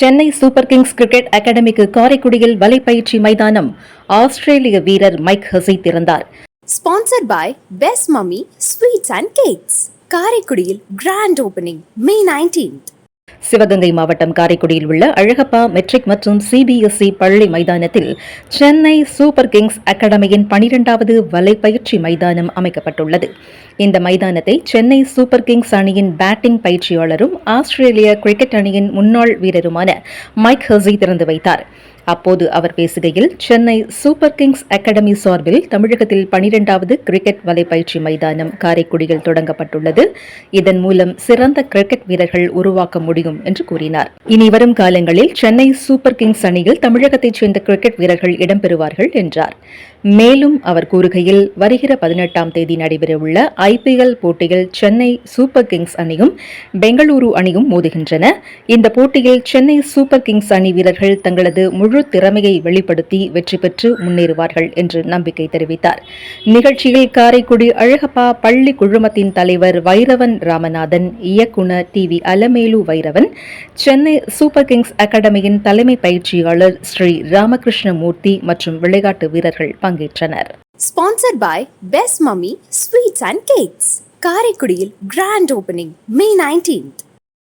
Chennai super kings cricket அகாடமிக்கு காரைக்குடியில் வலைப்பயிற்சி மைதானம். ஆஸ்திரேலிய வீரர் மைக் ஹசி திறந்தார். Sponsor by best mummy sweets and cakes காரைக்குடியில் grand opening May 19th Sivaganga மாவட்டம் காரைக்குடியில் உள்ள அழகப்பா மெட்ரிக் மற்றும் சிபிஎஸ்இ பள்ளி மைதானத்தில் சென்னை சூப்பர் கிங்ஸ் அகாடமியின் பனிரெண்டாவது வலைப்பயிற்சி மைதானம் அமைக்கப்பட்டுள்ளது. இந்த மைதானத்தை சென்னை சூப்பர் கிங்ஸ் அணியின் பேட்டிங் பயிற்சியாளரும் ஆஸ்திரேலிய கிரிக்கெட் அணியின் முன்னாள் வீரருமான மைக் ஹர்சி திறந்து வைத்தார். அப்போது அவர் பேசுகையில் சென்னை சூப்பர் கிங்ஸ் அகாடமி சார்பில் தமிழகத்தில் பனிரெண்டாவது கிரிக்கெட் வலைப்பயிற்சி மைதானம் காரைக்குடியில் தொடங்கப்பட்டுள்ளது. இதன் மூலம் சிறந்த கிரிக்கெட் வீரர்கள் உருவாக்க முடியும் என்று கூறினார். இனி வரும் காலங்களில் சென்னை சூப்பர் கிங்ஸ் அணியில் தமிழகத்தைச் சேர்ந்த கிரிக்கெட் வீரர்கள் இடம்பெறுவார்கள் என்றார். மேலும் அவர் கூறுகையில் வருகிற பதினெட்டாம் தேதி நடைபெறவுள்ள ஐபிஎல் போட்டியில் சென்னை சூப்பர் கிங்ஸ் அணியும் பெங்களூரு அணியும் மோதுகின்றன. இந்த போட்டியில் சென்னை சூப்பர் கிங்ஸ் அணி வீரர்கள் தங்களது முழு முழு திறமையை வெளிப்படுத்தி வெற்றி பெற்று முன்னேறுவார்கள் என்று நம்பிக்கை தெரிவித்தார். நிகழ்ச்சியில் காரைக்குடி அழகப்பா பள்ளி குழுமத்தின் தலைவர் வைரவன் ராமநாதன் இயக்குனர் T V Alamelu Vairavan Chennai Super Kings அகாடமியின் தலைமை பயிற்சியாளர் ஸ்ரீ ராமகிருஷ்ணமூர்த்தி மற்றும் விளையாட்டு வீரர்கள் பங்கேற்றனர். Sponsored by best mummy sweets and cakes காரைக்குடியில் கிராண்ட் ஓபனிங் மே 19th